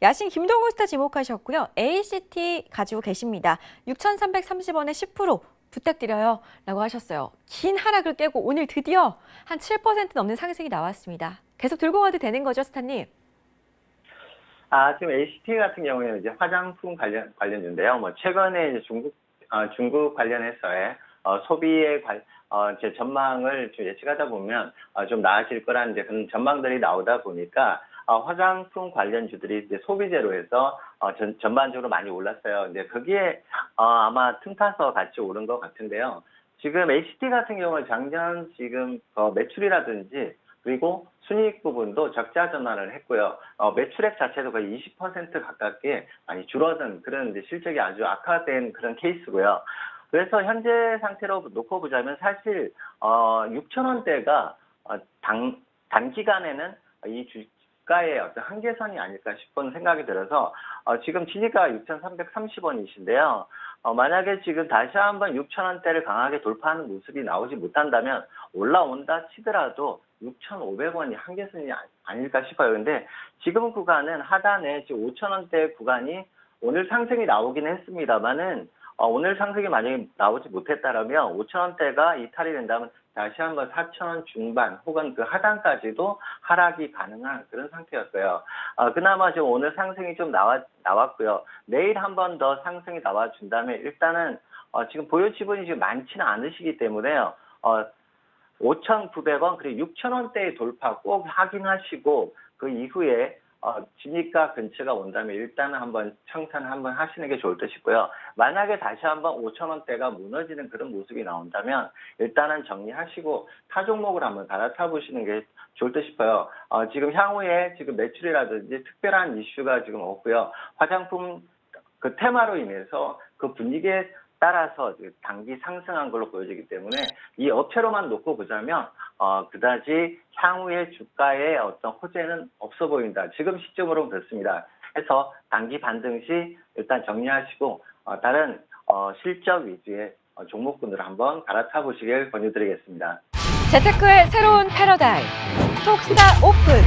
야신 김동우 스타 지목하셨고요. ACT 가지고 계십니다. 6,330원에 10% 부탁드려요. 라고 하셨어요. 긴 하락을 깨고 오늘 드디어 한 7% 넘는 상승이 나왔습니다. 계속 들고 가도 되는 거죠, 스타님? 아, 지금 ACT 같은 경우에는 이제 화장품 관련, 관련주인데요. 뭐, 최근에 이제 중국, 어, 중국 관련해서의, 어, 소비의 관, 어, 제 전망을 좀 예측하다 보면, 어, 좀 나아질 거라는 이제 그런 전망들이 나오다 보니까, 어, 화장품 관련주들이 이제 소비재로 해서, 어, 전, 전반적으로 많이 올랐어요. 근데 거기에, 어, 아마 틈타서 같이 오른 것 같은데요. 지금 ACT 같은 경우는 작년 지금, 어, 매출이라든지, 그리고 순이익 부분도 적자 전환을 했고요. 어, 매출액 자체도 거의 20% 가깝게 많이 줄어든 그런 실적이 아주 악화된 그런 케이스고요. 그래서 현재 상태로 놓고 보자면 사실 어, 6천 원대가 어, 당 단기간에는 이 주 가의 어떤 한계선이 아닐까 싶은 생각이 들어서 어, 지금 진위가 6,330원이신데요. 어, 만약에 지금 다시 한번 6천 원대를 강하게 돌파하는 모습이 나오지 못한다면 올라온다 치더라도 6,500원이 한계선이 아- 아닐까 싶어요. 근데 지금 구간은 하단에 지금 5,000원대 구간이 오늘 상승이 나오긴 했습니다만은 어, 오늘 상승이 만약에 나오지 못했다라면 5,000원대가 이탈이 된다면 다시 한번 4,000원 중반 혹은 그 하단까지도 하락이 가능한 그런 상태였어요. 어, 그나마 지금 오늘 상승이 좀 나왔, 나왔고요. 내일 한 번 더 상승이 나와준다면 일단은 어, 지금 보유 지분이 지금 많지는 않으시기 때문에요. 어, 5,900원 그리고 6,000원대의 돌파 꼭 확인하시고 그 이후에 어, 진입가 근처가 온다면 일단은 한번 청산 한번 하시는 게 좋을 듯 싶고요. 만약에 다시 한번 5,000원대가 무너지는 그런 모습이 나온다면 일단은 정리하시고 타 종목을 한번 갈아타 보시는 게 좋을 듯 싶어요. 어, 지금 향후에 지금 매출이라든지 특별한 이슈가 지금 없고요. 화장품 그 테마로 인해서 그 분위기에 따라서 단기 상승한 걸로 보여지기 때문에 이 업체로만 놓고 보자면 어, 그다지 향후의 주가의 어떤 호재는 없어 보인다. 지금 시점으로는 그렇습니다. 그래서 단기 반등 시 일단 정리하시고 어, 다른 어, 실적 위주의 어, 종목군을 한번 갈아타 보시길 권유드리겠습니다. 재테크의 새로운 패러다임 톡스타 오픈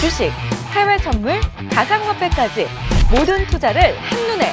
주식, 해외 선물, 가상화폐까지 모든 투자를 한눈에